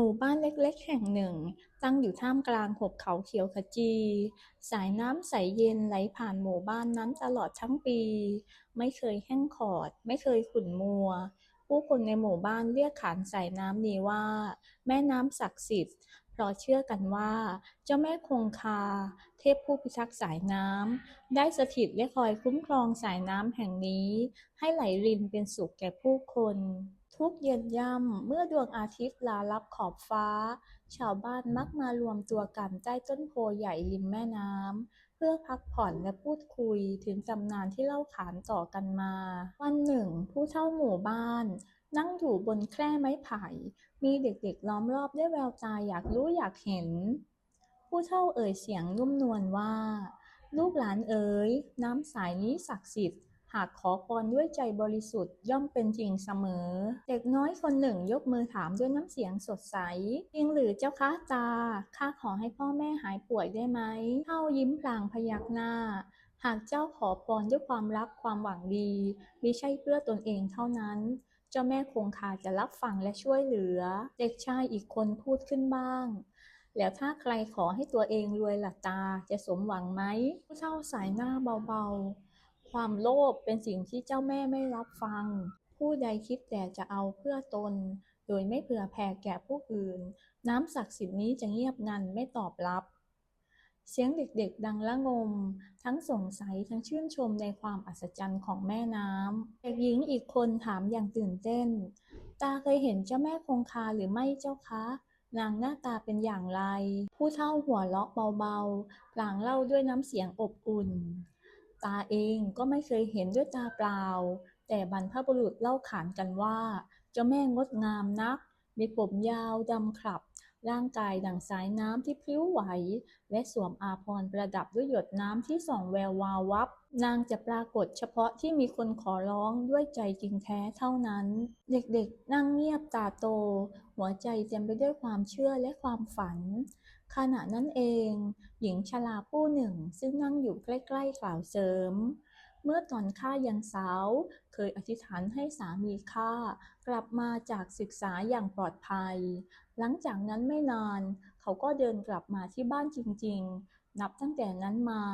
หมู่บ้านเล็กๆ แห่งหนึ่ง ตั้งอยู่ท่ามกลางหุบเขาเขียวขจี สายน้ำใสเย็นไหลผ่านหมู่บ้านนั้นตลอดทั้งปี ไม่เคยแห้งขอด ไม่เคยขุ่นมัว ผู้คนในหมู่บ้านเรียกขานสายน้ำนี้ว่า แม่น้ำศักดิ์สิทธิ์ เพราะเชื่อกันว่า เจ้าแม่คงคา เทพผู้พิทักษ์สายน้ำได้สถิตและคอยคุ้มครองสายน้ำแห่งนี้ ให้ไหลรินเป็นสุขแก่ผู้คน ทุกเย็นย่ำเมื่อดวงอาทิตย์ลาลับขอบฟ้า ชาวบ้านมักมารวมตัวกันใต้ต้นโพใหญ่ริมแม่น้ำเพื่อพักผ่อนและพูดคุยถึงตำนานที่เล่าขานต่อกันมา วันหนึ่ง ผู้เฒ่าหมู่บ้าน นั่งอยู่บนแคร่ไม้ไผ่ มีเด็กๆล้อมรอบด้วยแววตาอยากรู้อยากเห็น ผู้เฒ่าเอ่ยเสียงนุ่มนวลว่า ลูกหลานเอ๋ยน้ำสายนี้ศักดิ์สิทธิ์ หากขอพรด้วยใจบริสุทธิ์ย่อมเป็นจริงเสมอ เด็กน้อยคนหนึ่งยกมือถามด้วยน้ำเสียงสดใส จริงหรือเจ้าคะตา ข้าขอให้พ่อแม่หายป่วยได้ไหมเฒ่ายิ้มพลางพยักหน้า หากเจ้าขอพรด้วยความรักความหวังดีมิใช่เพื่อตนเองเท่านั้นเจ้าแม่คงคาจะรับฟังและช่วยเหลือ เด็กชายอีกคนพูดขึ้นบ้าง แล้วถ้าใครขอให้ตัวเองรวยหล่ะตาจะสมหวังไหมผู้เฒ่าสายหน้าเบาๆ ความโลภเป็นสิ่งที่เจ้าแม่ไม่รับฟัง ผู้ใดคิดแต่จะเอาเพื่อตน โดยไม่เผื่อแผ่แก่ผู้อื่น น้ำศักดิ์สิทธิ์นี้จะเงียบงันไม่ตอบรับ เสียงเด็กๆดังละงม ทั้งสงสัยทั้งชื่นชมในความอัศจรรย์ของแม่น้ำเด็กหญิงอีกคนถามอย่างตื่นเต้น ตาเคยเห็นเจ้าแม่คงคาหรือไม่เจ้าคะนางหน้าตาเป็นอย่างไร ผู้เฒ่าหัวเราะเบาๆพลางเล่าด้วยน้ำเสียงอบอุ่น ตาเองก็ไม่เคยเห็นด้วยตาเปล่า แต่บรรพบุรุษเล่าขานกันว่า เจ้าแม่งดงามนัก มีผมยาวดำขลับ ร่างกายดั่งสายน้ำที่พลิ้วไหว และสวมอาภรณ์ประดับด้วยหยดน้ำที่ส่องแวววาววับ นางจะปรากฏเฉพาะที่มีคนขอร้องด้วยใจจริงแท้เท่านั้น เด็กๆ นั่งเงียบตาโต หัวใจเต็มไปด้วยความเชื่อและความฝัน ขณะนั้นเอง หญิงชราผู้หนึ่งซึ่งนั่งอยู่ใกล้ๆกล่าวเสริม เมื่อตอนข้ายังสาว เคยอธิษฐานให้สามีข้ากลับมาจากศึกษาอย่างปลอดภัย หลังจากนั้นไม่นาน เขาก็เดินกลับมาที่บ้านจริง ๆ นับตั้งแต่นั้นมา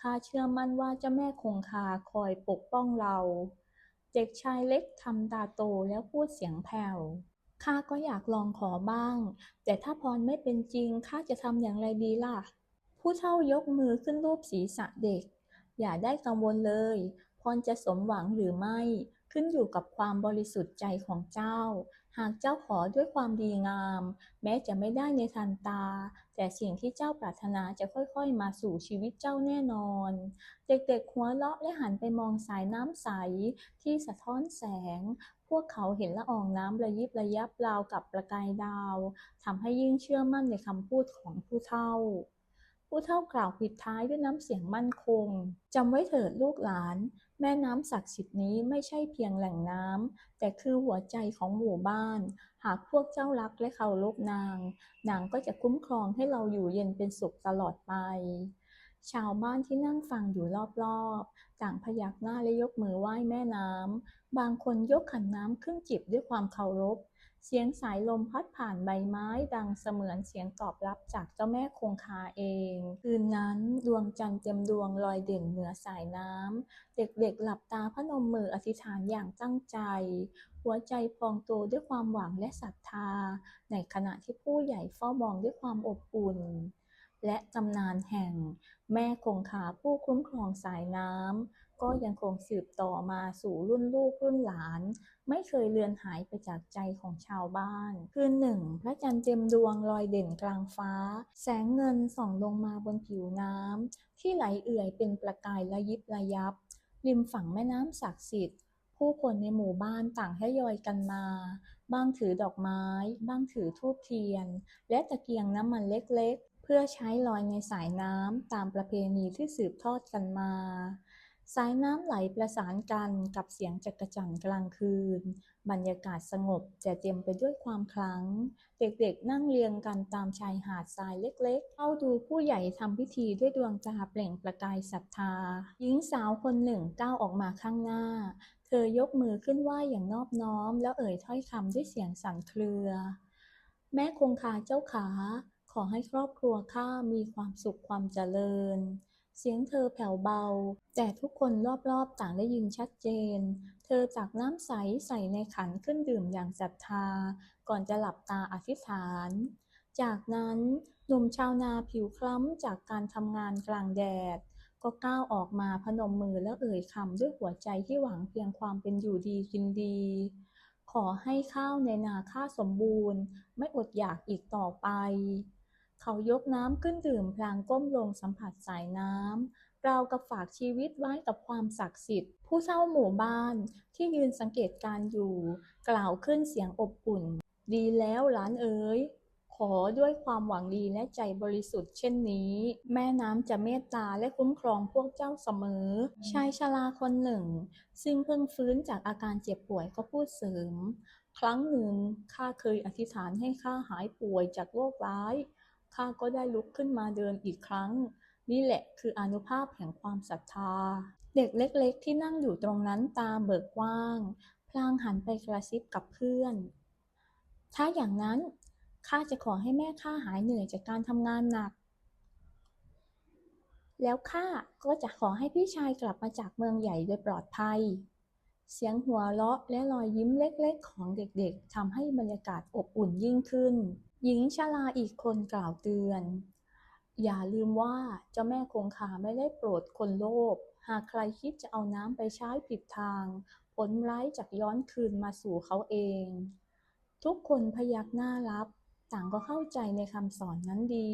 ข้าเชื่อมั่นว่าเจ้าแม่คงคาคอยปกป้องเรา เด็กชายเล็กทำตาโตแล้วพูดเสียงแผ่ว ข้าก็อยากลองขอบ้าง แต่ถ้าพรไม่เป็นจริงข้าจะทำอย่างไรดีล่ะ ผู้เฒ่ายกมือขึ้นรูปศีรษะเด็ก อย่าได้กังวลเลย พรจะสมหวังหรือไม่ ขึ้นอยู่กับความบริสุทธิ์ใจของเจ้า หากเจ้าขอด้วยความดีงาม แม้จะไม่ได้ในทันตา แต่สิ่งที่เจ้าปรารถนาจะค่อยๆ มาสู่ชีวิตเจ้าแน่นอน เด็กๆหัวเราะและหันไปมองสายน้ำใสที่สะท้อนแสง วกเขาเห็นละอองน้ำระยิบระยับราวกับประกายดาวทำให้ยิ่งเชื่อมั่นในคำพูดของผู้เฒ่า ผู้เฒ่ากล่าวปิดท้ายด้วยน้ำเสียงมั่นคงจำไว้เถิดลูกหลาน แม่น้ำศักดิ์สิทธิ์นี้ไม่ใช่เพียงแหล่งน้ำแต่คือหัวใจของหมู่บ้าน หากพวกเจ้ารักและเคารพนาง นางก็จะคุ้มครองให้เราอยู่เย็นเป็นสุขตลอดไป ชาวบ้านที่นั่งฟังอยู่รอบๆ ต่างพยักหน้าและยกมือไหว้แม่น้ำ บางคนยกขันน้ำขึ้นจิบด้วยความเคารพ เสียงสายลมพัดผ่านใบไม้ดังเสมือนเสียงตอบรับจากเจ้าแม่คงคาเอง คืนนั้นดวงจันทร์เต็มดวงลอยเด่นเหนือสายน้ำ เด็กๆหลับตาพนมมืออธิษฐานอย่างตั้งใจ หัวใจพองโตด้วยความหวังและศรัทธา ในขณะที่ผู้ใหญ่เฝ้ามองด้วยความอบอุ่น และตำนานแห่ง แม่คงคาผู้คุ้มครองสายน้ำก็ยังคงสืบต่อมาสู่รุ่นลูกรุ่นหลาน ไม่เคยเลือนหายไปจากใจของชาวบ้าน คืนหนึ่ง พระจันทร์เต็มดวงลอยเด่นกลางฟ้า แสงเงินส่องลงมาบนผิวน้ำที่ไหลเอื่อยเป็นประกายระยิบระยับ ริมฝั่งแม่น้ำศักดิ์สิทธิ์ผู้คนในหมู่บ้านต่างทยอยกันมา บ้างถือดอกไม้ บ้างถือธูปเทียน และตะเกียงน้ำมันเล็ก เพื่อใช้ลอยในสายน้ำตามประเพณีที่สืบทอดกันมา สายน้ำไหลประสานกันกับเสียงจักระจั่นกลางคืน บรรยากาศสงบแต่เต็มไปด้วยความคลัง เด็กๆนั่งเรียงกันตามชายหาดทรายเล็กๆ เข้าดูผู้ใหญ่ทำพิธีด้วยดวงตาเปล่งประกายศรัทธา หญิงสาวคนหนึ่งก้าวออกมาข้างหน้าเธอยกมือขึ้นไหว้อย่างนอบน้อม แล้วเอ่ยถ้อยคำด้วยเสียงสั่นเครือ แม่คงคาเจ้าขา ขอให้ครอบครัวข้ามีความสุขความเจริญ เสียงเธอแผ่วเบา แต่ทุกคนรอบๆต่างได้ยินชัดเจน เธอตักน้ำใสใส่ในขันขึ้นดื่มอย่างศรัทธา ก่อนจะหลับตาอธิษฐาน จากนั้นหนุ่มชาวนาผิวคล้ำจากการทำงานกลางแดด ก็ก้าวออกมาพนมมือแล้วเอ่ยคำด้วยหัวใจที่หวังเพียงความเป็นอยู่ดีกินดีขอให้ข้าวในนาข้าสมบูรณ์ ไม่อดอยากอีกต่อไป เขายกน้ำขึ้นดื่มพลางก้มลงสัมผัสสายน้ำราวกับฝากชีวิตไว้กับความศักดิ์สิทธิ์ ผู้เช่าหมู่บ้านที่ยืนสังเกตการอยู่ กล่าวขึ้นเสียงอบอุ่น ดีแล้วหลานเอ๋ยขอด้วยความหวังดีและใจบริสุทธิ์เช่นนี้ แม่น้ำจะเมตตาและคุ้มครองพวกเจ้าเสมอ ชายชราคนหนึ่ง ซึ่งเพิ่งฟื้นจากอาการเจ็บป่วยก็พูดเสริม ครั้งหนึ่งข้าเคยอธิษฐานให้ข้าหายป่วยจากโรคร้าย ข้าก็ได้ลุกขึ้นมาเดินอีกครั้ง นี่แหละคืออนุภาพแห่งความศรัทธา เด็กเล็ก ๆ ที่นั่งอยู่ตรงนั้นตาเบิกกว้าง พลางหันไปกระซิบกับเพื่อน ถ้าอย่างนั้นข้าจะขอให้แม่ข้าหายเหนื่อยจากการทำงานหนัก แล้วข้าก็จะขอให้พี่ชายกลับมาจากเมืองใหญ่โดยปลอดภัย เสียงหัวเราะและรอยยิ้มเล็กๆ ของเด็กๆทำให้บรรยากาศอบอุ่นยิ่งขึ้น หญิงชราอีกคนกล่าวเตือน อย่าลืมว่าเจ้าแม่คงคาไม่ได้โปรดคนโลภ หากใครคิดจะเอาน้ำไปใช้ผิดทาง ผลร้ายจากย้อนคืนมาสู่เขาเอง ทุกคนพยักหน้ารับ ต่างก็เข้าใจในคำสอนนั้นดี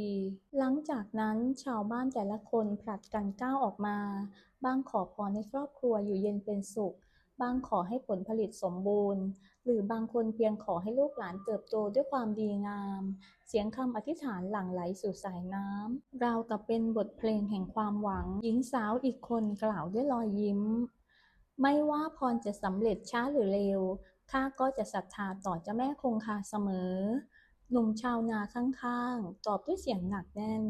หลังจากนั้นชาวบ้านแต่ละคนผลัดกันก้าวออกมา บางขอพรในครอบครัวอยู่เย็นเป็นสุข บางขอให้ผลผลิตสมบูรณ์ หรือบางคนเพียงขอให้ลูกหลานเติบโตด้วยความดีงาม เสียงคำอธิษฐานหลั่งไหลสู่สายน้ำราวกับเป็นบทเพลงแห่งความหวัง หญิงสาวอีกคนกล่าวด้วยรอยยิ้ม ไม่ว่าพรจะสำเร็จช้าหรือเร็ว ข้าก็จะศรัทธาต่อเจ้าแม่คงคาเสมอ หนุ่มชาวนาข้างๆ ตอบด้วยเสียงหนักแน่น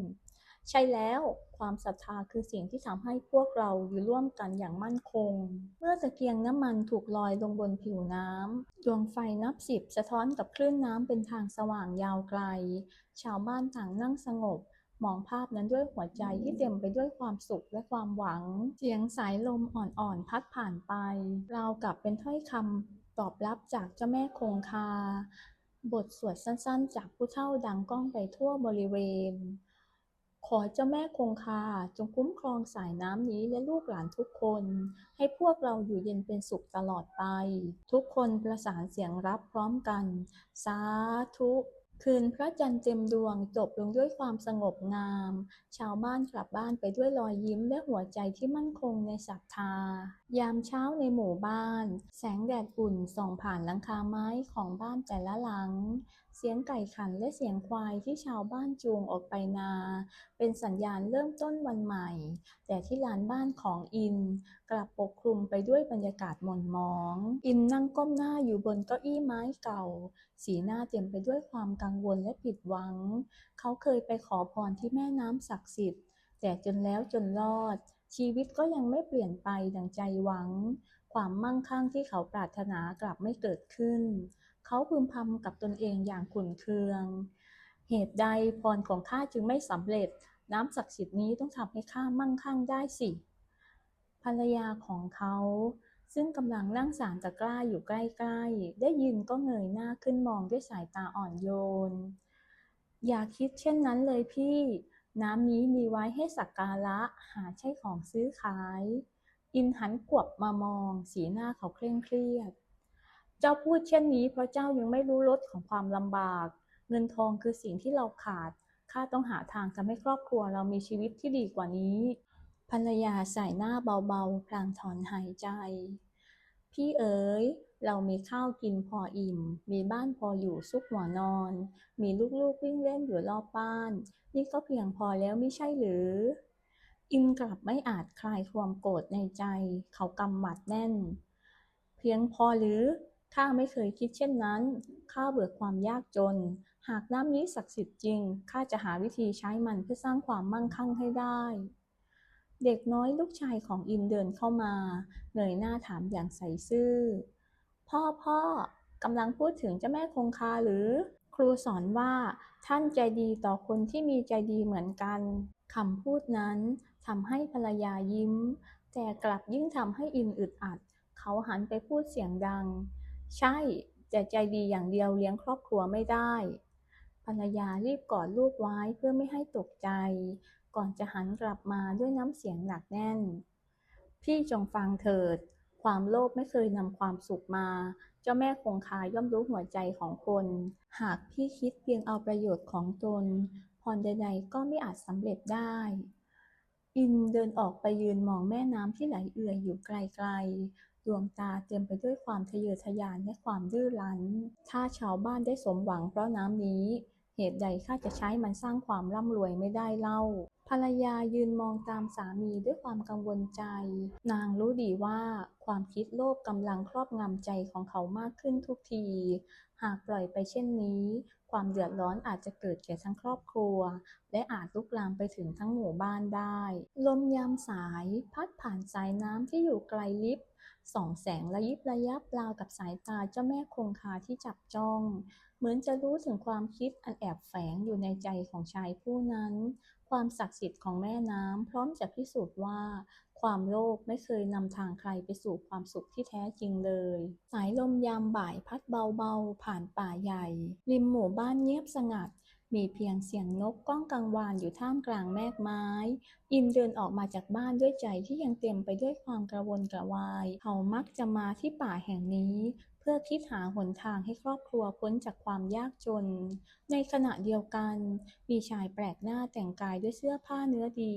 ใช่แล้วความศรัทธาคือสิ่งที่ทำให้พวกเราอยู่ร่วมกันอย่างมั่นคง เมื่อตะเกียงน้ำมันถูกลอยลงบนผิวน้ำดวงไฟนับสิบสะท้อนกับคลื่นน้ำเป็นทางสว่างยาวไกล ชาวบ้านต่างนั่งสงบ มองภาพนั้นด้วยหัวใจที่เต็มไปด้วยความสุขและความหวัง เสียงสายลมอ่อนๆพัดผ่านไปราวกับเป็นถ้อยคำตอบรับจากเจ้าแม่คงคา บทสวดสั้นๆ จากผู้เฒ่าดังก้องไปทั่วบริเวณ ขอเจ้าแม่คงคาจงคุ้มครองสายน้ำนี้และลูกหลานทุกคน ให้พวกเราอยู่เย็นเป็นสุขตลอดไป ทุกคนประสานเสียงรับพร้อมกัน สาธุคืนพระจันทร์เต็มดวงจบลงด้วยความสงบงาม ชาวบ้านกลับบ้านไปด้วยรอยยิ้มและหัวใจที่มั่นคงในศรัทธา ยามเช้าในหมู่บ้าน แสงแดดอุ่นส่องผ่านหลังคาไม้ของบ้านแต่ละหลัง เสียงไก่ขันและเสียงควายที่ชาวบ้านจูงออกไปนา เป็นสัญญาณเริ่มต้นวันใหม่ แต่ที่ลานบ้านของอิน กลับปกคลุมไปด้วยบรรยากาศหม่นหมอง อินนั่งก้มหน้าอยู่บนเก้าอี้ไม้เก่า สีหน้าเต็มไปด้วยความกังวลและผิดหวัง เขาเคยไปขอพรที่แม่น้ำศักดิ์สิทธิ์ แต่จนแล้วจนรอด ชีวิตก็ยังไม่เปลี่ยนไปดังใจหวัง ความมั่งคั่งที่เขาปรารถนากลับไม่เกิดขึ้น เขาพึมพำกับตนเองอย่างขุ่นเคือง เหตุใดพรของข้าจึงไม่สำเร็จ น้ำศักดิ์สิทธิ์นี้ต้องทำให้ข้ามั่งคั่งได้สิ ภรรยาของเขาซึ่งกำลังนั่งสารตะกร้าอยู่ใกล้ๆ ได้ยินก็เงยหน้าขึ้นมองด้วยสายตาอ่อนโยน อย่าคิดเช่นนั้นเลยพี่ น้ำนี้มีไว้ให้สักการะหาใช่ของซื้อขาย อินหันกวบมามอง สีหน้าเขาเคร่งเครียด เจ้าพูดเช่นนี้ เพราะเจ้ายังไม่รู้รสของความลำบาก เงินทองคือสิ่งที่เราขาด ข้าต้องหาทางทำให้ครอบครัวเรามีชีวิตที่ดีกว่านี้ ภรรยาสายหน้าเบาๆพลางถอนหายใจ พี่เอ๋ยเรามีข้าวกินพออิ่ม มีบ้านพออยู่ซุกหัวนอน มีลูกๆวิ่งเล่นอยู่รอบบ้าน นี่ก็เพียงพอแล้วไม่ใช่หรือ อิมกลับไม่อาจคลายความโกรธในใจ เขากำหมัดแน่น เพียงพอหรือ ข้าไม่เคยคิดเช่นนั้น ข้าเบื่อความยากจน หากน้ำนี้ศักดิ์สิทธิ์จริง ข้าจะหาวิธีใช้มันเพื่อสร้างความมั่งคั่งให้ได้ เด็กน้อยลูกชายของอิมเดินเข้ามาเงยหน้าถามอย่างใสซื่อ พ่อพ่อกำลังพูดถึงเจ้าแม่คงคาหรือ ครูสอนว่าท่านใจดีต่อคนที่มีใจดีเหมือนกันคำพูดนั้นทำให้ภรรยายิ้ม แต่กลับยิ่งทำให้อินอึดอัด เขาหันไปพูดเสียงดัง ใช่แต่ใจดีอย่างเดียวเลี้ยงครอบครัวไม่ได้ ภรรยารีบกอดลูกไว้เพื่อไม่ให้ตกใจ ก่อนจะหันกลับมาด้วยน้ำเสียงหนักแน่น พี่จงฟังเถิด ความโลภไม่เคยนำความสุขมา เจ้าแม่คงคาย่อมรู้หัวใจของคน หากพี่คิดเพียงเอาประโยชน์ของตนพรใดๆก็ไม่อาจสำเร็จได้ อินเดินออกไปยืนมองแม่น้ำที่ไหลเอื่อยอยู่ไกลๆ ดวงตาเต็มไปด้วยความทะเยอทะยานและความดื้อรั้น ถ้าชาวบ้านได้สมหวังเพราะน้ำนี้ เหตุใดข้าจะใช้มันสร้างความร่ำรวยไม่ได้เล่า ภรรยายืนมองตามสามีด้วยความกังวลใจ นางรู้ดีว่าความคิดโลภกำลังครอบงำใจของเขามากขึ้นทุกที หากปล่อยไปเช่นนี้ ความเดือดร้อนอาจจะเกิดแก่ทั้งครอบครัว และอาจลุกลามไปถึงทั้งหมู่บ้านได้ ลมยามสาย พัดผ่านสายน้ำที่อยู่ไกลลิบ ส่องแสงระยิบระยับราวกับสายตาเจ้าแม่คงคาที่จับจ้อง เหมือนจะรู้ถึงความคิดอันแอบแฝงอยู่ในใจของชายผู้นั้น ความศักดิ์สิทธิ์ของแม่น้ำพร้อมจะพิสูจน์ว่า ความโลภไม่เคยนำทางใครไปสู่ความสุขที่แท้จริงเลย สายลมยามบ่ายพัดเบาๆ ผ่านป่าใหญ่ ริมหมู่บ้านเงียบสงัด มีเพียงเสียงนกก้องกังวานอยู่ท่ามกลางแมกไม้ อิมเดินออกมาจากบ้านด้วยใจที่ยังเต็มไปด้วยความกระวนกระวาย เขามักจะมาที่ป่าแห่งนี้ เพื่อคิดหาหนทางให้ครอบครัวพ้นจากความยากจน ในขณะเดียวกัน มีชายแปลกหน้าแต่งกายด้วยเสื้อผ้าเนื้อดี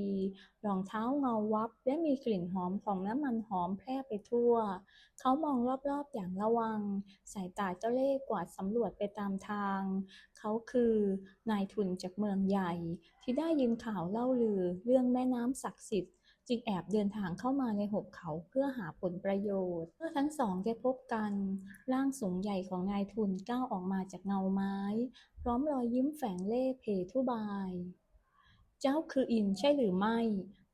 รองเท้าเงาวับ และมีกลิ่นหอมของน้ำมันหอมแพร่ไปทั่ว เขามองรอบๆอย่างระวัง สายตาเจ้าเล่ห์กวาดสำรวจไปตามทาง เขาคือนายทุนจากเมืองใหญ่ ที่ได้ยินข่าวเล่าลือเรื่องแม่น้ำศักดิ์สิทธิ์ จึงแอบเดินทางเข้ามาในหุบเขาเพื่อหาผลประโยชน์ เมื่อทั้งสองได้พบกัน ร่างสูงใหญ่ของนายทุนก้าวออกมาจากเงาไม้ พร้อมรอยยิ้มแฝงเล่ห์เพทุบาย เจ้าคืออินใช่หรือไม่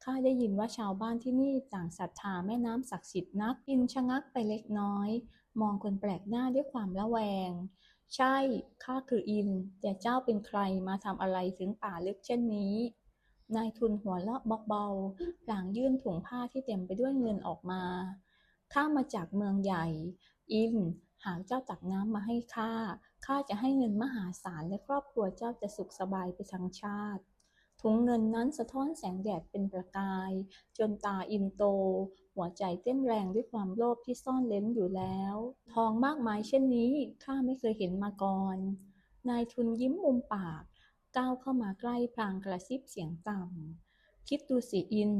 ข้าได้ยินว่าชาวบ้านที่นี่ต่างศรัทธาแม่น้ำศักดิ์สิทธิ์นัก อินชะงักไปเล็กน้อย มองคนแปลกหน้าด้วยความระแวง ใช่ ข้าคืออิน แต่เจ้าเป็นใครมาทำอะไรถึงป่าลึกเช่นนี้ นายทุนหัวเราะเบาๆพลางยื่นถุงผ้าที่เต็มไปด้วยเงินออกมา ข้ามาจากเมืองใหญ่ อิน หากเจ้าตักน้ำมาให้ข้า ข้าจะให้เงินมหาศาลและครอบครัวเจ้าจะสุขสบายไปทั้งชาติ ถุงเงินนั้นสะท้อนแสงแดดเป็นประกาย จนตาอินโต หัวใจเต้นแรงด้วยความโลภที่ซ่อนเล้นอยู่แล้ว ทองมากมายเช่นนี้ข้าไม่เคยเห็นมาก่อน นายทุนยิ้มมุมปาก ก้าวเข้ามาใกล้พลางกระซิบเสียงต่ำคิดดูสิอิน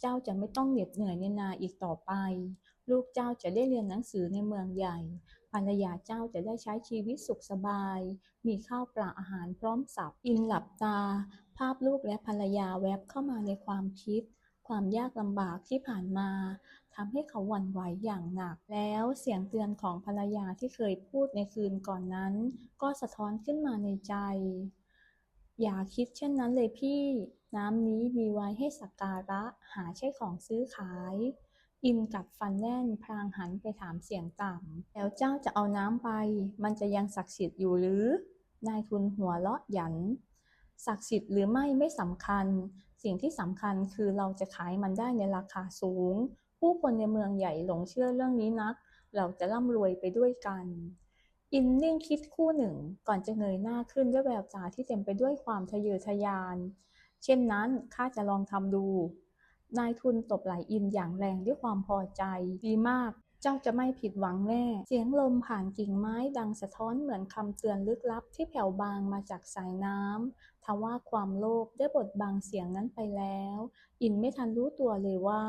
เจ้าจะไม่ต้องเหน็ดเหนื่อยในนาอีกต่อไป ลูกเจ้าจะได้เรียนหนังสือในเมืองใหญ่ภรรยาเจ้าจะได้ใช้ชีวิตสุขสบาย มีข้าวปลาอาหารพร้อมสับอินหลับตา ภาพลูกและภรรยาแวบเข้ามาในความคิด ความยากลำบากที่ผ่านมาทำให้เขาหวั่นไหวอย่างหนัก แล้วเสียงเตือนของภรรยาที่เคยพูดในคืนก่อนนั้น ก็สะท้อนขึ้นมาในใจ อย่าคิดเช่นนั้นเลยพี่ น้ำนี้มีไว้ให้สักการะหาใช่ของซื้อขาย อินกัดฟันแน่นพลางหันไปถามเสียงต่ำแล้วเจ้าจะเอาน้ำไป มันจะยังศักดิ์สิทธิ์อยู่หรือ นายทุนหัวเราะหยัน ศักดิ์สิทธิ์หรือไม่ไม่สำคัญ สิ่งที่สำคัญคือเราจะขายมันได้ในราคาสูง ผู้คนในเมืองใหญ่หลงเชื่อเรื่องนี้นัก เราจะร่ำรวยไปด้วยกัน อินนิ่งคิดคู่หนึ่ง ก่อนจะเงยหน้าขึ้นด้วยแววตาที่เต็มไปด้วยความทะเยอทะยาน เช่นนั้นข้าจะลองทำดู นายทุนตบไหลอินอย่างแรงด้วยความพอใจ ดีมาก เจ้าจะไม่ผิดหวังแน่ เสียงลมผ่านกิ่งไม้ดังสะท้อนเหมือนคำเตือนลึกลับที่แผ่วบางมาจากสายน้ำทว่าความโลภได้บดบังเสียงนั้นไปแล้ว อินไม่ทันรู้ตัวเลยว่า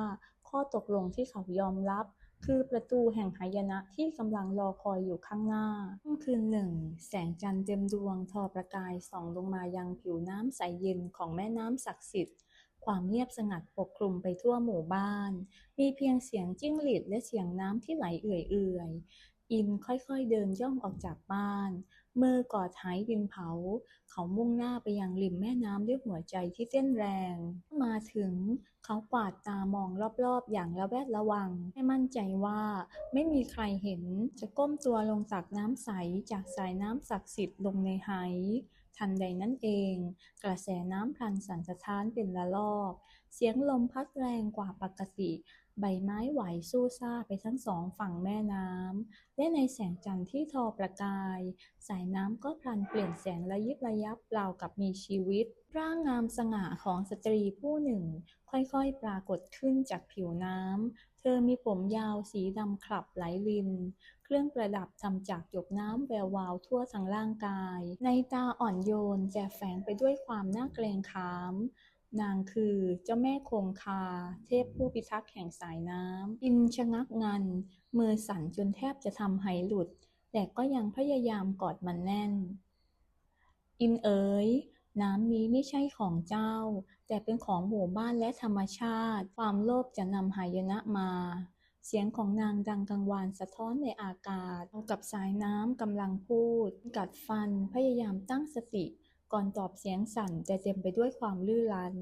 ข้อตกลงที่เขายอมรับ คือประตูแห่งหายนะที่กำลังรอคอยอยู่ข้างหน้าค่ำคืนหนึ่ง แสงจันทร์เต็มดวงทอประกายส่องลงมายังผิวน้ำใสเย็นของแม่น้ำศักดิ์สิทธิ์ความเงียบสงัดปกคลุมไปทั่วหมู่บ้าน มีเพียงเสียงจิ้งหรีดและเสียงน้ำที่ไหลเอื่อยๆอินค่อยๆเดินย่องออกจากบ้าน มือกอดหายดินเผา เขามุ่งหน้าไปยังริมแม่น้ำด้วยหัวใจที่เต้นแรง มาถึงเขากวาดตามองรอบๆ อย่างระแวดระวัง ให้มั่นใจว่าไม่มีใครเห็นจะก้มตัวลงตักน้ำใสจากสายน้ำศักดิ์สิทธิ์ลงในไหทันใดนั้นเอง กระแสน้ำพลันสั่นสะท้านเป็นละลอก เสียงลมพัดแรงกว่าปกติ ใบไม้ไหวสู้ซ่าไปทั้งสองฝั่งแม่น้ำ และในแสงจันทร์ที่ทอประกาย สายน้ำก็พลันเปลี่ยนแสงระยิบระยับราวกับมีชีวิต ร่างงามสง่าของสตรีผู้หนึ่ง ค่อยๆปรากฏขึ้นจากผิวน้ำ เธอมีผมยาวสีดำขลับไหลริน เครื่องประดับทำจากหยกน้ำแวววาวทั่วทั้งร่างกาย ในตาอ่อนโยนแต่แฝงไปด้วยความน่าเกรงขาม นางคือเจ้าแม่คงคา เทพผู้พิทักษ์แห่งสายน้ำอินชะงักงัน มือสั่นจนแทบจะทำไหหลุด แต่ก็ยังพยายามกอดมันแน่น อินเอ๋ยน้ำนี้ไม่ใช่ของเจ้า แต่เป็นของหมู่บ้านและธรรมชาติ ความโลภจะนำหายนะมา เสียงของนางดังกังวานสะท้อนในอากาศ เอากับสายน้ำกำลังพูด กัดฟันพยายามตั้งสติ ก่อนตอบเสียงสั่นแต่เต็มไปด้วยความลื่นลั้น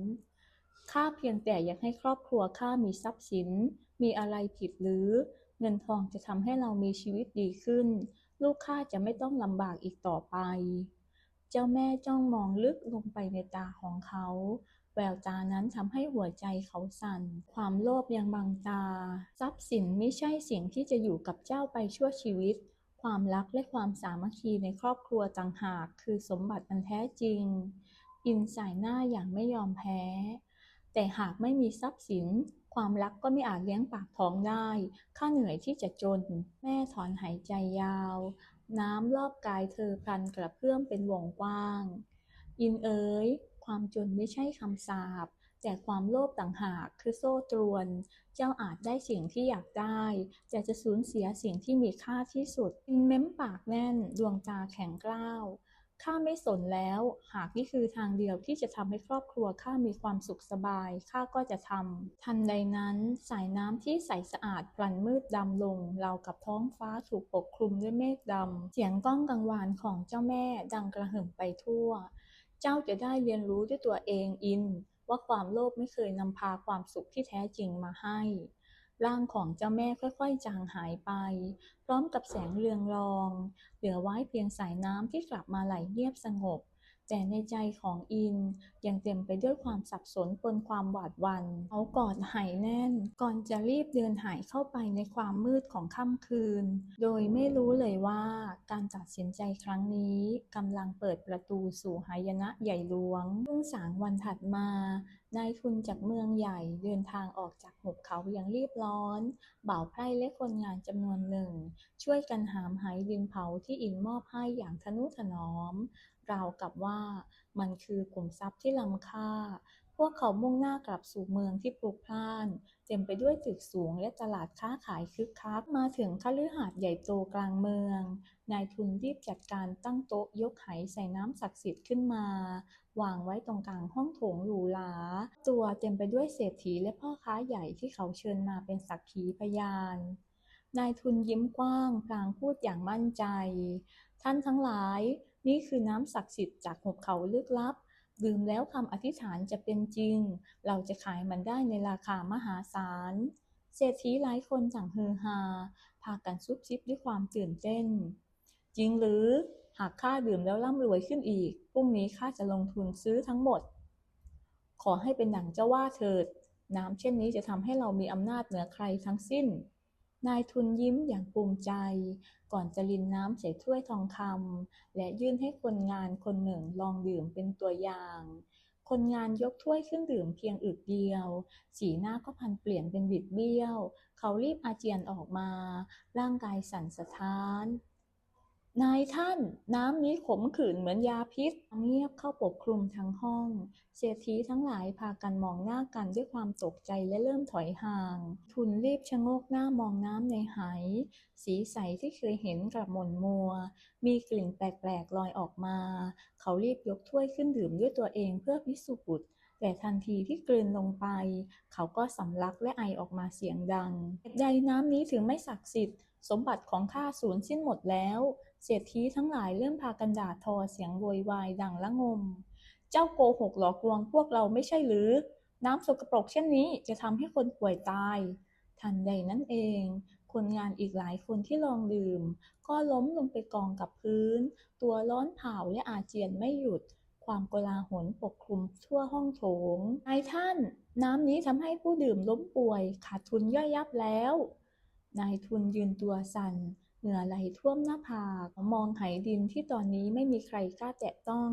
ข้าเพียงแต่อยากให้ครอบครัวข้ามีทรัพย์สิน มีอะไรผิดหรือ เงินทองจะทำให้เรามีชีวิตดีขึ้น ลูกข้าจะไม่ต้องลำบากอีกต่อไป เจ้าแม่จ้องมองลึกลงไปในตาของเขา แววตานั้นทำให้หัวใจเขาสั่น ความโลภยังบังตา ทรัพย์สินไม่ใช่สิ่งที่จะอยู่กับเจ้าไปชั่วชีวิต ความรักและความสามัคคีในครอบครัวต่างหากคือสมบัติอันแท้จริง อินสายหน้าอย่างไม่ยอมแพ้ แต่หากไม่มีทรัพย์สิน ความรักก็ไม่อาจเลี้ยงปากท้องได้ ข้าเหนื่อยที่จะจน แม่ถอนหายใจยาว น้ำรอบกายเธอพันกระเพื่อมเป็นวงกว้าง อินเอ๋ยความจนไม่ใช่คำสาป แต่ความโลภต่างหากคือโซ่ตรวน เจ้าอาจได้สิ่งที่อยากได้ แต่จะสูญเสียสิ่งที่มีค่าที่สุดอินเม้มปากแน่นดวงตาแข็งกร้าวข้าไม่สนแล้ว หากนี่คือทางเดียวที่จะทำให้ครอบครัวข้ามีความสุขสบายข้าก็จะทำทันใดนั้นสายน้ำที่ใสสะอาดพลันมืดดำลงเรากับท้องฟ้าถูกปกคลุมด้วยเมฆดำเสียงก้องกังวานของเจ้าแม่ดังกระหึ่มไปทั่ว เจ้าจะได้เรียนรู้ด้วยตัวเองอิน ว่าความโลภไม่เคยนำพาความสุขที่แท้จริงมาให้ ร่างของเจ้าแม่ค่อยๆจางหายไป พร้อมกับแสงเรืองรอง เหลือไว้เพียงสายน้ำที่กลับมาไหลเงียบสงบ แต่ในใจของอินยังเต็มไปด้วยความสับสนปนความหวาดหวัน่นเขากอดหายแน่น ก่อนจะรีบเดินหายเข้าไปในความมืดของค่ำคืน โดยไม่รู้เลยว่าการตัดสินใจครั้งนี้กำลังเปิดประตูสู่หายนะใหญ่หลวงเพิ่งสางวันถัดมานายทุนจากเมืองใหญ่เดินทางออกจากหุบเขาอย่างรีบร้อน บ่าวไพร่และคนงานจำนวนหนึ่ง ช่วยกันหามหายดินเผาที่อินมอบให้อย่างทนุถนอม ราวกับว่ามันคือกลุ่มทรัพย์ที่ล้ำค่า พวกเขามุ่งหน้ากลับสู่เมืองที่ปลุกพล่าน เต็มไปด้วยตึกสูงและตลาดค้าขายคึกคัก มาถึงคฤหาสน์ใหญ่โตกลางเมือง นายทุนรีบจัดการตั้งโต๊ะยกไหใส่น้ำศักดิ์สิทธิ์ขึ้นมา วางไว้ตรงกลางห้องโถงหรูหราตัวเต็มไปด้วยเศรษฐีและพ่อค้าใหญ่ที่เขาเชิญมาเป็นสักขีพยาน นายทุนยิ้มกว้างพลางพูดอย่างมั่นใจ ท่านทั้งหลาย นี่คือน้ำศักดิ์สิทธิ์จากหุบเขาลึกลับ ดื่มแล้วคำอธิษฐานจะเป็นจริง เราจะขายมันได้ในราคามหาศาลเศรษฐีหลายคนต่างฮือฮาพากันซุบซิบด้วยความตื่นเต้น จริงหรือ หากข้าดื่มแล้วร่ำรวยขึ้นอีกพรุ่งนี้ข้าจะลงทุนซื้อทั้งหมด ขอให้เป็นดังเจ้าว่าเถิด น้ำเช่นนี้จะทำให้เรามีอำนาจเหนือใครทั้งสิ้น นายทุนยิ้มอย่างภูมิใจ ก่อนจะลินน้ำใส่ถ้วยทองคำและยื่นให้คนงานคนหนึ่งลองดื่มเป็นตัวอย่าง คนงานยกถ้วยขึ้นดื่มเพียงอึกเดียว สีหน้าก็พันเปลี่ยนเป็นบิดเบี้ยว เขารีบอาเจียนออกมา ร่างกายสั่นสะท้าน นายท่านน้ำนี้ขมขื่นเหมือนยาพิษเงียบเข้าปกคลุมทั้งห้อง เศรษฐีทั้งหลายพากันมองหน้ากันด้วยความตกใจและเริ่มถอยห่าง ทุนรีบชะโงกหน้ามองน้ำในหาย สีใสที่เคยเห็นกลับหม่นมัว มีกลิ่นแปลกๆลอยออกมา เขารีบยกถ้วยขึ้นดื่มด้วยตัวเองเพื่อพิสูจน์แต่ทันทีที่กลืนลงไป เขาก็สำลักและไอออกมาเสียงดังเหตุใดน้ำนี้ถึงไม่ศักดิ์สิทธิ์ สมบัติของข้าสูญสิ้นหมดแล้ว เศรษฐีทั้งหลายเริ่มพากันด่าทอเสียงโวยวายดังละงม เจ้าโกหกหลอกลวงพวกเราไม่ใช่หรือ น้ำสกปรกเช่นนี้จะทำให้คนป่วยตาย ทันใดนั้นเอง คนงานอีกหลายคนที่ลองดื่ม ก็ล้มลงไปกองกับพื้น ตัวร้อนเผาและอาเจียนไม่หยุด ความโกลาหลปกคลุมทั่วห้องโถงนายท่าน น้ำนี้ทำให้ผู้ดื่มล้มป่วย ขาดทุนย่อยยับแล้ว นายทุนยืนตัวสั่น เหงื่อไหลท่วมหน้าผากมองไหดินที่ตอนนี้ไม่มีใครกล้าแตะต้อง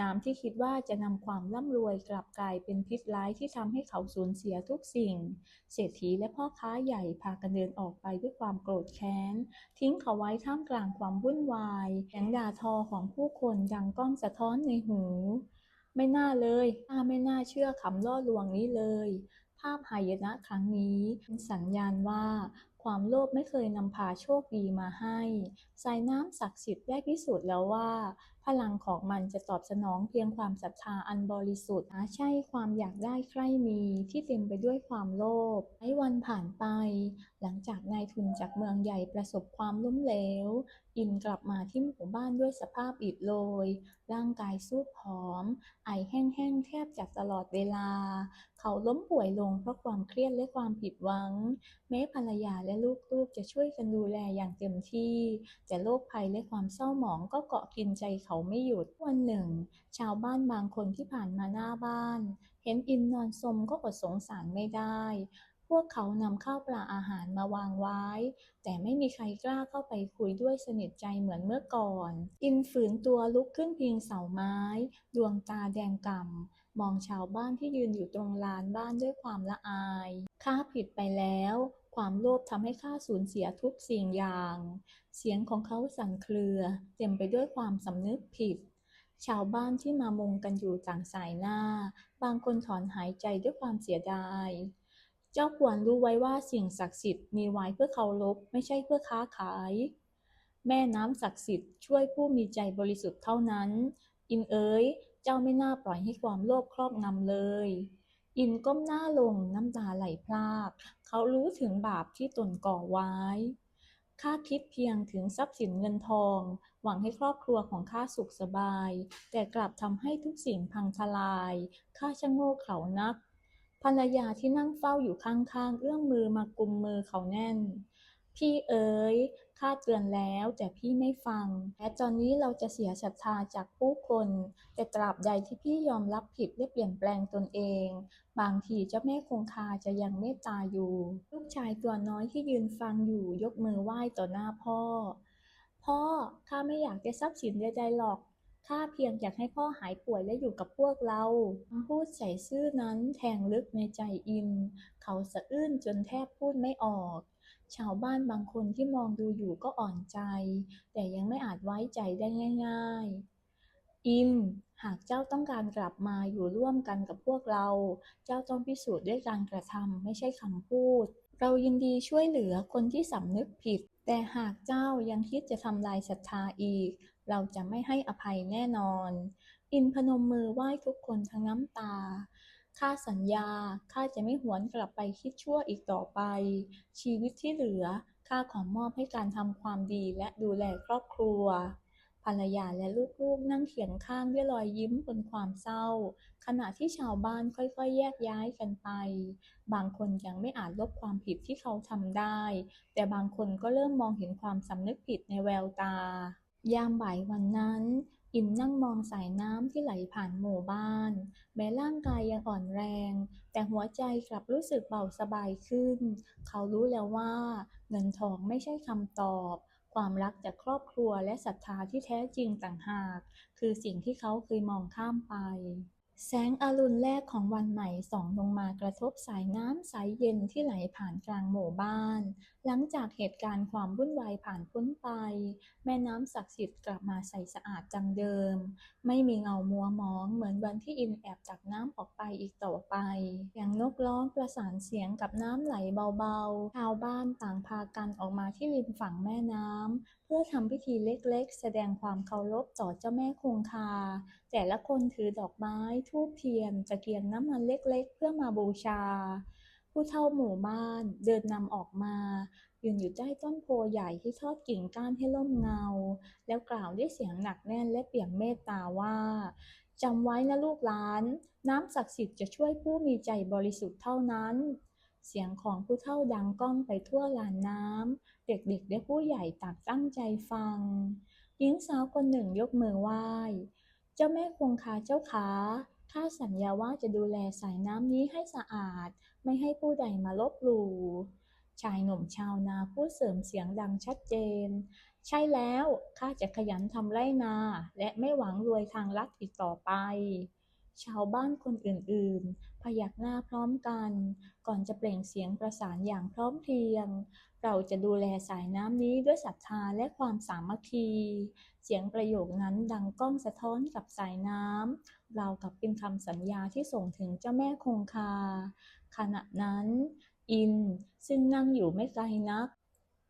น้ำที่คิดว่าจะนำความร่ำรวยกลับกลายเป็นพิษร้ายที่ทำให้เขาสูญเสียทุกสิ่ง เศรษฐีและพ่อค้าใหญ่พากันเดินออกไปด้วยความโกรธแค้น ทิ้งเขาไว้ท่ามกลางความวุ่นวายเสียงด่าทอของผู้คนดังก้องสะท้อนในหู ไม่น่าเลยข้าไม่น่าเชื่อคำล่อลวงนี้เลยภาพหายนะครั้งนี้เป็นสัญญาณว่า ความโลภไม่เคยนำพาโชคดีมาให้ สายน้ำศักดิ์สิทธิ์ได้พิสูจน์แล้วว่า ลังของมันจะตอบสนองเพียงความศรัทธาอันบริสุทธิ์หาใช่ความอยากได้ใคร่มีที่เต็มไปด้วยความโลภให้วันผ่านไป หลังจากนายทุนจากเมืองใหญ่ประสบความล้มเหลว อินกลับมาที่หมู่บ้านด้วยสภาพอิดโรย ร่างกายสูบผอม ไอแห้งๆแทบจะตลอดเวลา เขาล้มป่วยลงเพราะความเครียดและความผิดหวัง แม้ภรรยาและลูกๆจะช่วยกันดูแลอย่างเต็มที่ แต่โรคภัยและความเศร้าหมองก็เกาะกินใจเขาไม่หยุดวันหนึ่ง ชาวบ้านบางคนที่ผ่านมาหน้าบ้าน เห็นอินนอนสมก็อดสงสารไม่ได้ พวกเขานำข้าวปลาอาหารมาวางไว้ แต่ไม่มีใครกล้าเข้าไปคุยด้วยสนิทใจเหมือนเมื่อก่อน อินฝืนตัวลุกขึ้นพิงเสาไม้ ดวงตาแดงก่ำมองชาวบ้านที่ยืนอยู่ตรงลานบ้านด้วยความละอาย ข้าผิดไปแล้ว ความโลภทำให้ข้าสูญเสียทุกสิ่งอย่าง เสียงของเขาสั่นเครือ เต็มไปด้วยความสำนึกผิด ชาวบ้านที่มามุงกันอยู่ต่างสายหน้า บางคนถอนหายใจด้วยความเสียดาย เจ้าควรรู้ไว้ว่าสิ่งศักดิ์สิทธิ์มีไว้เพื่อเคารพไม่ใช่เพื่อค้าขาย แม่น้ำศักดิ์สิทธิ์ช่วยผู้มีใจบริสุทธิ์เท่านั้น อินเอ๋ยเจ้าไม่น่าปล่อยให้ความโลภครอบงำเลย อินก้มหน้าลงน้ำตาไหลพราก เขารู้ถึงบาปที่ตนก่อไว้ ข้าคิดเพียงถึงทรัพย์สินเงินทอง หวังให้ครอบครัวของข้าสุขสบาย แต่กลับทำให้ทุกสิ่งพังทลาย ข้าช่างโง่เขานัก ภรรยาที่นั่งเฝ้าอยู่ข้างๆ เอื้อมมือมากุมมือเขาแน่น พี่เอ๋ยข้าเตือนแล้วแต่พี่ไม่ฟังและตอนนี้เราจะเสียศรัทธาจากผู้คน แต่ตราบใดที่พี่ยอมรับผิดและเปลี่ยนแปลงตนเอง บางทีเจ้าแม่คงคาจะยังเมตตาอยู่ ลูกชายตัวน้อยที่ยืนฟังอยู่ยกมือไหว้ต่อหน้าพ่อ พ่อข้าไม่อยากได้ทรัพย์สินใดๆหรอกข้าเพียงอยากให้พ่อหายป่วยและอยู่กับพวกเราคำพูดใส่ซื่อนั้นแทงลึกในใจอิน เขาสะอื้นจนแทบพูดไม่ออก ชาวบ้านบางคนที่มองดูอยู่ก็อ่อนใจ แต่ยังไม่อาจไว้ใจได้ง่าย ๆ อินหากเจ้าต้องการกลับมาอยู่ร่วมกันกับพวกเรา เจ้าต้องพิสูจน์ด้วยการกระทำไม่ใช่คำพูด เรายินดีช่วยเหลือคนที่สำนึกผิด แต่หากเจ้ายังคิดจะทำลายศรัทธาอีก เราจะไม่ให้อภัยแน่นอน อินพนมมือไหว้ทุกคนทั้งน้ำตา ข้าสัญญา ข้าจะไม่หวนกลับไปคิดชั่วอีกต่อไป ชีวิตที่เหลือ ข้าขอมอบให้การทำความดีและดูแลครอบครัว ภรรยาและลูกๆนั่งเคียงข้างด้วยรอยยิ้มบนความเศร้า ขณะที่ชาวบ้านค่อยๆ แยกย้ายกันไป บางคนยังไม่อาจลบความผิดที่เขาทำได้ แต่บางคนก็เริ่มมองเห็นความสำนึกผิดในแววตายามบ่ายวันนั้น อินนั่งมองสายน้ำที่ไหลผ่านหมู่บ้าน แม้ร่างกายยังอ่อนแรง แต่หัวใจกลับรู้สึกเบาสบายขึ้น เขารู้แล้วว่าเงินทองไม่ใช่คำตอบ ความรักจากครอบครัวและศรัทธาที่แท้จริงต่างหาก คือสิ่งที่เขาเคยมองข้ามไป แสงอรุณแรกของวันใหม่ส่องลงมากระทบสายน้ำใสเย็นที่ไหลผ่านกลางหมู่บ้าน หลังจากเหตุการณ์ความวุ่นวายผ่านพ้นไป แม่น้ำศักดิ์สิทธิ์กลับมาใสสะอาดจังเดิม ไม่มีเงามัวหมองเหมือนวันที่อินแอบตักน้ำออกไปอีกต่อไปอย่างนกร้องประสานเสียงกับน้ำไหลเบาๆชาวบ้านต่างพากันออกมาที่ริมฝั่งแม่น้ำ พื่อทำพิธีเล็กๆ แสดงความเคารพต่อเจ้าแม่คงคา แต่ละคนถือดอกไม้ธูปเทียนตะเกียงน้ำมันเล็กๆ เพื่อมาบูชา ผู้เฒ่าหมู่บ้านเดินนำออกมายืนอยู่ใต้ต้นโพใหญ่ที่ทอดกิ่งก้านให้ร่มเงา แล้วกล่าวด้วยเสียงหนักแน่นและเปี่ยมเมตตาว่าจำไว้นะลูกหลาน น้ำศักดิ์สิทธิ์จะช่วยผู้มีใจบริสุทธิ์เท่านั้น เสียงของผู้เฒ่าดังก้องไปทั่วลานน้ำ เด็กๆและผู้ใหญ่ต่างตั้งใจฟัง หญิงสาวคนหนึ่งยกมือไหว้ เจ้าแม่คงคาเจ้าขาข้าสัญญาว่าจะดูแลสายน้ำนี้ให้สะอาด ไม่ให้ผู้ใดมาลบหลู่ ชายหนุ่มชาวนาพูดเสริมเสียงดังชัดเจน ใช่แล้ว ข้าจะขยันทำไรนา และไม่หวังรวยทางลัดอีกต่อไป ชาวบ้านคนอื่นๆ พยักหน้าพร้อมกัน ก่อนจะเปล่งเสียงประสานอย่างพร้อมเพรียง เราจะดูแลสายน้ำนี้ด้วยศรัทธาและความสามัคคี เสียงประโยคนั้นดังก้องสะท้อนกับสายน้ำเรากับเป็นคำสัญญาที่ส่งถึงเจ้าแม่คงคา ขณะนั้น อินซึ่งนั่งอยู่ไม่ไกลนัก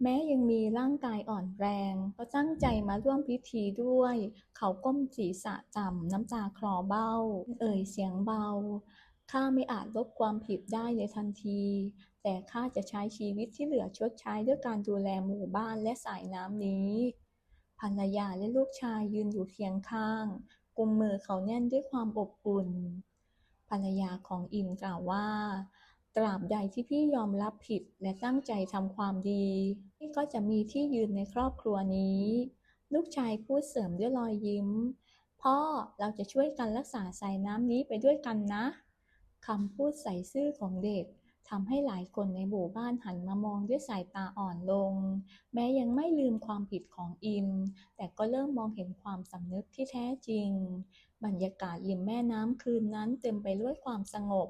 แม้ยังมีร่างกายอ่อนแรง ก็ตั้งใจมาร่วมพิธีด้วย เขาก้มศีรษะต่ำน้ำตาคลอเบ้า เอ่ยเสียงเบา ข้าไม่อาจลบความผิดได้ในทันที แต่ข้าจะใช้ชีวิตที่เหลือชดใช้ด้วยการดูแลหมู่บ้านและสายน้ำนี้ ภรรยาและลูกชายยืนอยู่เคียงข้าง กุมมือเขาแน่นด้วยความอบอุ่น ภรรยาของอินกล่าวว่า ตราบใดที่พี่ยอมรับผิดและตั้งใจทำความดี พี่ก็จะมีที่ยืนในครอบครัวนี้ ลูกชายพูดเสริมด้วยรอยยิ้ม พ่อเราจะช่วยกันรักษาสายน้ำนี้ไปด้วยกันนะ คำพูดใส่ซื่อของเด็กทำให้หลายคนในหมู่บ้านหันมามองด้วยสายตาอ่อนลง แม้ยังไม่ลืมความผิดของอินแต่ก็เริ่มมองเห็นความสำนึกที่แท้จริง บรรยากาศริมแม่น้ำคืนนั้นเต็มไปด้วยความสงบ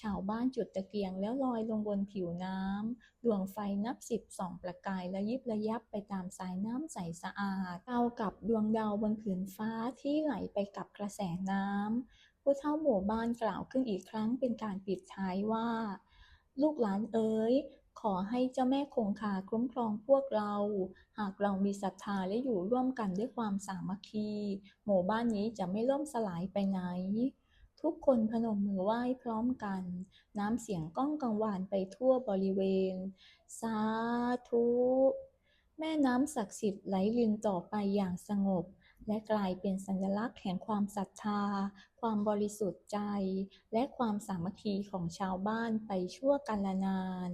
ชาวบ้านจุดตะเกียงแล้วลอยลงบนผิวน้ำดวงไฟนับสิบสองประกายระยิบระยับไปตามสายน้ำใสสะอาดเท่ากับดวงดาวบนผืนฟ้าที่ไหลไปกับกระแสน้ำ ผู้เฒ่าหมู่บ้านกล่าวขึ้นอีกครั้งเป็นการปิดท้ายว่า ลูกหลานเอ๋ยขอให้เจ้าแม่คงคาคุ้มครองพวกเรา หากเรามีศรัทธาและอยู่ร่วมกันด้วยความสามัคคี หมู่บ้านนี้จะไม่ล่มสลายไปไหน ทุกคนพนมมือไหว้พร้อมกัน น้ำเสียงก้องกังวานไปทั่วบริเวณ สาธุ แม่น้ำศักดิ์สิทธิ์ไหลรินต่อไปอย่างสงบ และกลายเป็นสัญลักษณ์แห่งความศรัทธา ความบริสุทธิ์ใจ และความสามัคคีของชาวบ้านไปชั่วกาลนาน